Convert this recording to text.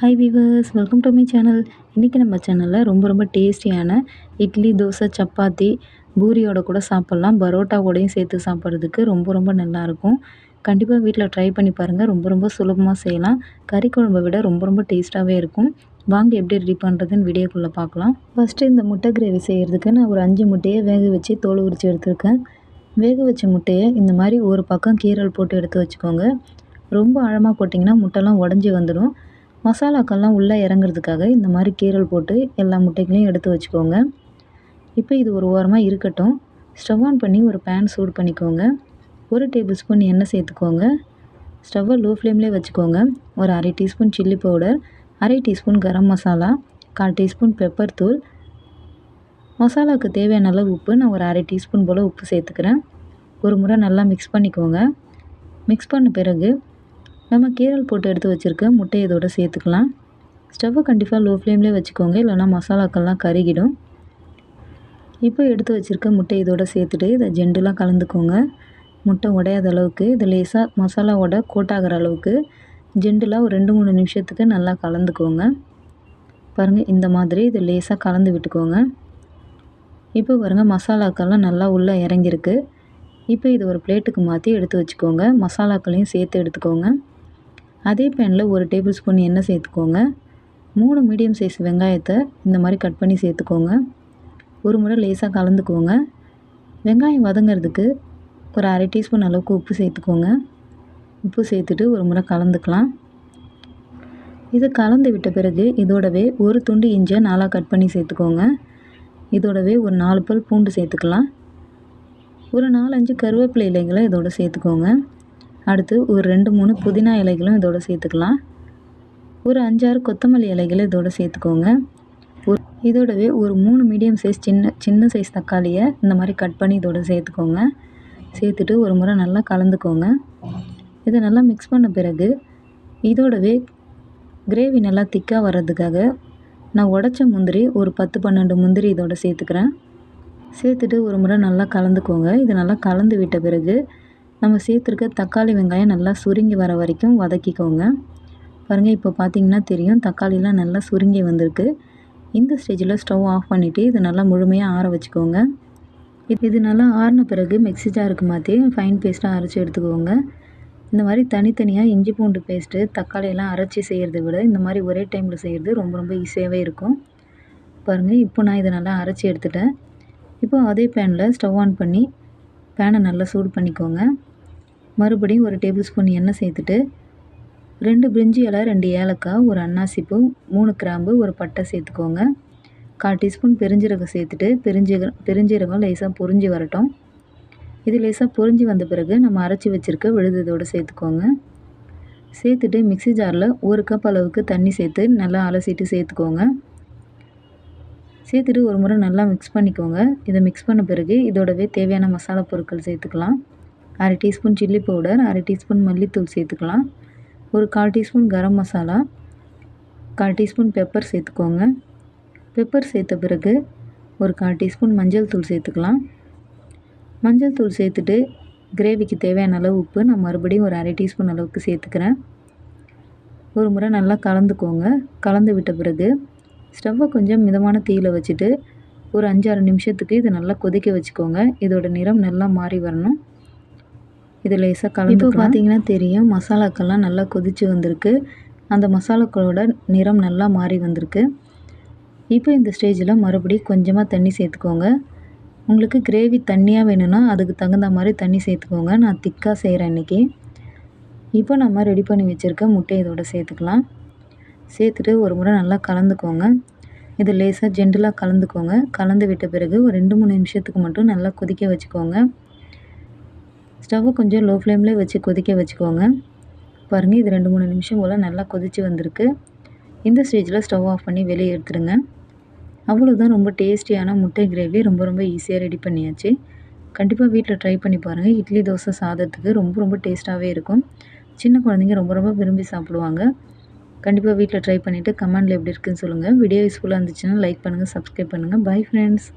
Hi viewers welcome to my channel இன்றைக்கி நம்ம சேனலில் ரொம்ப ரொம்ப டேஸ்டியான இட்லி தோசை சப்பாத்தி பூரியோட கூட சாப்பிட்லாம். பரோட்டாவோடையும் சேர்த்து சாப்பிட்றதுக்கு ரொம்ப ரொம்ப நல்லாயிருக்கும் கண்டிப்பாக வீட்டில் ட்ரை பண்ணி பாருங்கள் ரொம்ப ரொம்ப சுலபமாக செய்யலாம். கறி குழம்பை விட ரொம்ப ரொம்ப டேஸ்ட்டாகவே இருக்கும். வாங்க எப்படி ரெடி பண்ணுறதுன்னு வீடியோக்குள்ளே பார்க்கலாம். ஃபஸ்ட்டு இந்த முட்டை கிரேவி செய்கிறதுக்கு நான் ஒரு அஞ்சு முட்டையை வேக வச்சு தோல் உரித்து எடுத்திருக்கேன். வேக வச்ச முட்டையை இந்த மாதிரி ஒரு பக்கம் கீரல் போட்டு எடுத்து வச்சுக்கோங்க. ரொம்ப ஆழமாக போட்டிங்கன்னா முட்டைலாம் உடஞ்சி வந்துடும். மசாலாக்கள்லாம் உள்ளே இறங்குறதுக்காக இந்த மாதிரி கீரல் போட்டு எல்லா முட்டைகளையும் எடுத்து வச்சுக்கோங்க. இப்போ இது ஒரு ஓரமாக இருக்கட்டும். ஸ்டவ் ஆன் பண்ணி ஒரு பேன் சூடு பண்ணிக்கோங்க. ஒரு டேபிள் ஸ்பூன் எண்ணெய் சேர்த்துக்கோங்க. ஸ்டவ்வை லோ ஃப்ளேம்லேயே வச்சுக்கோங்க. ஒரு அரை டீஸ்பூன் சில்லி பவுடர் அரை டீஸ்பூன் கரம் மசாலா கால் டீஸ்பூன் பெப்பர் தூள். மசாலாவுக்கு தேவையான அளவு உப்பு நான் ஒரு அரை டீஸ்பூன் போல் உப்பு சேர்த்துக்கிறேன். ஒரு முறை நல்லா மிக்ஸ் பண்ணிக்கோங்க. மிக்ஸ் பண்ண பிறகு நம்ம கீரல் போட்டு எடுத்து வச்சுருக்க முட்டை இதோடு சேர்த்துக்கலாம். ஸ்டவ்வை கண்டிப்பாக லோ ஃப்ளேம்லேயே வச்சுக்கோங்க. இல்லைனா மசாலாக்கள்லாம் கருகிடும். இப்போ எடுத்து வச்சுருக்க முட்டை இதோட சேர்த்துட்டு இதை ஜெண்டுலாம் கலந்துக்கோங்க. முட்டை உடையாத அளவுக்கு இது லேசாக மசாலாவோட கோட்டாகிற அளவுக்கு ஜெண்டுலாம் ஒரு ரெண்டு மூணு நிமிஷத்துக்கு நல்லா கலந்துக்கோங்க. பாருங்கள் இந்த மாதிரி இது லேசாக கலந்து விட்டுக்கோங்க. இப்போ பாருங்கள் மசாலாக்கள்லாம் நல்லா உள்ளே இறங்கியிருக்கு. இப்போ இது ஒரு பிளேட்டுக்கு மாற்றி எடுத்து வச்சுக்கோங்க. மசாலாக்களையும் சேர்த்து எடுத்துக்கோங்க. அதே பேனில் ஒரு டேபிள் ஸ்பூன் எண்ணெய் சேர்த்துக்கோங்க. மூணு மீடியம் சைஸ் வெங்காயத்தை இந்த மாதிரி கட் பண்ணி சேர்த்துக்கோங்க. ஒரு முறை லேசாக கலந்துக்கோங்க. வெங்காயம் வதங்கிறதுக்கு ஒரு அரை டீஸ்பூன் அளவுக்கு உப்பு சேர்த்துக்கோங்க. உப்பு சேர்த்துட்டு ஒரு முறை கலந்துக்கலாம். இது கலந்து விட்ட பிறகு இதோடவே ஒரு துண்டு இஞ்சியை நாளாக கட் பண்ணி சேர்த்துக்கோங்க. இதோடவே ஒரு நாலு பல் பூண்டு சேர்த்துக்கலாம். ஒரு நாலஞ்சு கருவேப்பிலை இலைகளை இதோட சேர்த்துக்கோங்க. அடுத்து ஒரு ரெண்டு மூணு புதினா இலைகளும் இதோட சேர்த்துக்கலாம். ஒரு அஞ்சாறு கொத்தமல்லி இலைகளை இதோட சேர்த்துக்கோங்க. ஒரு இதோடவே ஒரு மூணு மீடியம் சைஸ் சின்ன சின்ன சைஸ் தக்காளியை இந்த மாதிரி கட் பண்ணி இதோட சேர்த்துக்கோங்க. சேர்த்துட்டு ஒரு முறை நல்லா கலந்துக்கோங்க. இதை நல்லா மிக்ஸ் பண்ண பிறகு இதோடவே கிரேவி நல்லா திக்காக வர்றதுக்காக நான் உடச்ச முந்திரி ஒரு பத்து பன்னெண்டு முந்திரி இதோட சேர்த்துக்கிறேன். சேர்த்துட்டு ஒரு முறை நல்லா கலந்துக்கோங்க. இது நல்லா கலந்து விட்ட பிறகு நம்ம சேர்த்துருக்க தக்காளி வெங்காயம் நல்லா சுருங்கி வர வரைக்கும் வதக்கிக்கோங்க. பாருங்கள் இப்போ பார்த்தீங்கன்னா தெரியும் தக்காளிலாம் நல்லா சுருங்கி வந்திருக்கு. இந்த ஸ்டேஜில் ஸ்டவ் ஆஃப் பண்ணிவிட்டு இது நல்லா முழுமையாக ஆற வச்சுக்கோங்க. இது நல்லா ஆறின பிறகு மிக்ஸி ஜாருக்கு மாற்றி ஃபைன் பேஸ்ட்டாக அரைச்சி எடுத்துக்கோங்க. இந்த மாதிரி தனித்தனியாக இஞ்சி பூண்டு பேஸ்ட்டு தக்காளியெல்லாம் அரைச்சி செய்கிறத விட இந்த மாதிரி ஒரே டைமில் செய்கிறது ரொம்ப ரொம்ப ஈஸியாகவே இருக்கும். பாருங்கள் இப்போ நான் இதை நல்லா அரைச்சி எடுத்துட்டேன். இப்போ அதே பேனில் ஸ்டவ் ஆன் பண்ணி பேனை நல்லா சூடு பண்ணிக்கோங்க. மறுபடியும் ஒரு டேபிள் ஸ்பூன் எண்ணெய் சேர்த்துட்டு ரெண்டு பிரிஞ்சி இலை ரெண்டு ஏலக்காய் ஒரு அன்னாசிப்பூ மூணு கிராம்பு ஒரு பட்டை சேர்த்துக்கோங்க. கால் டீஸ்பூன் பெருஞ்சீரகம் சேர்த்துட்டு பெருஞ்சீரகம் பெருஞ்சீரகம் லேசாக பொரிஞ்சு வரட்டும். இது லேசாக பொரிஞ்சு வந்த பிறகு நம்ம அரைச்சி வச்சுருக்க விழுததோடு சேர்த்துக்கோங்க. சேர்த்துட்டு மிக்சி ஜாரில் ஒரு கப் அளவுக்கு தண்ணி சேர்த்து நல்லா அலசிட்டு சேர்த்துக்கோங்க. சேர்த்துட்டு ஒரு முறை நல்லா மிக்ஸ் பண்ணிக்கோங்க. இதை மிக்ஸ் பண்ண பிறகு இதோடவே தேவையான மசாலா பொருட்கள் சேர்த்துக்கலாம். அரை டீஸ்பூன் சில்லி பவுடர் அரை டீஸ்பூன் மல்லித்தூள் சேர்த்துக்கலாம். ஒரு கால் டீஸ்பூன் கரம் மசாலா கால் டீஸ்பூன் பெப்பர் சேர்த்துக்கோங்க. பெப்பர் சேர்த்த பிறகு ஒரு கால் டீஸ்பூன் மஞ்சள் தூள் சேர்த்துக்கலாம். மஞ்சள் தூள் சேர்த்துட்டு கிரேவிக்கு தேவையான அளவு உப்பு நான் மறுபடியும் ஒரு அரை டீஸ்பூன் அளவுக்கு சேர்த்துக்கிறேன். ஒரு முறை நல்லா கலந்துக்கோங்க. கலந்து விட்ட பிறகு ஸ்டவ்வை கொஞ்சம் மிதமான தீயில் வச்சுட்டு ஒரு அஞ்சாறு நிமிஷத்துக்கு இதை நல்லா கொதிக்க வச்சுக்கோங்க. இதோட நிறம் நல்லா மாறி வரணும். இது லேசாக கலந்து இப்போ பார்த்தீங்கன்னா தெரியும் மசாலாக்கள்லாம் நல்லா கொதித்து வந்திருக்கு. அந்த மசாலாக்களோட நிறம் நல்லா மாறி வந்திருக்கு. இப்போ இந்த ஸ்டேஜில் மறுபடியும் கொஞ்சமாக தண்ணி சேர்த்துக்கோங்க. உங்களுக்கு கிரேவி தண்ணியாக வேணும்னா அதுக்கு தகுந்த மாதிரி தண்ணி சேர்த்துக்கோங்க. நான் திக்காக செய்கிறேன் இன்றைக்கி இப்போ நம்ம ரெடி பண்ணி வச்சுருக்க முட்டை இதோட சேர்த்துக்கலாம். சேர்த்துட்டு ஒரு முறை நல்லா கலந்துக்கோங்க. இது லேசாக ஜென்டலாக கலந்துக்கோங்க. கலந்து விட்ட பிறகு ஒரு ரெண்டு மூணு நிமிஷத்துக்கு மட்டும் நல்லா கொதிக்க வச்சுக்கோங்க. ஸ்டவ்வை கொஞ்சம் லோ ஃப்ளேமில் வச்சு கொதிக்க வச்சுக்கோங்க. பாருங்கள் இது ரெண்டு மூணு நிமிஷம் போல் நல்லா கொதித்து வந்திருக்கு. இந்த ஸ்டேஜில் ஸ்டவ் ஆஃப் பண்ணி வெளியே எடுத்துருங்க. அவ்வளோதான் ரொம்ப டேஸ்டியான முட்டை கிரேவி ரொம்ப ரொம்ப ஈஸியாக ரெடி பண்ணியாச்சு. கண்டிப்பாக வீட்டில் ட்ரை பண்ணி பாருங்கள் இட்லி தோசை சாதத்துக்கு ரொம்ப ரொம்ப டேஸ்ட்டாகவே இருக்கும். சின்ன குழந்தைங்க ரொம்ப ரொம்ப விரும்பி சாப்பிடுவாங்க. கண்டிப்பாக வீட்டில் ட்ரை பண்ணிவிட்டு கமெண்டில் எப்படி இருக்குன்னு சொல்லுங்கள் வீடியோ யூஸ்ஃபுல்லாக இருந்துச்சுன்னா லைக் பண்ணுங்கள் சப்ஸ்கிரைப் பண்ணுங்கள் பை ஃப்ரெண்ட்ஸ்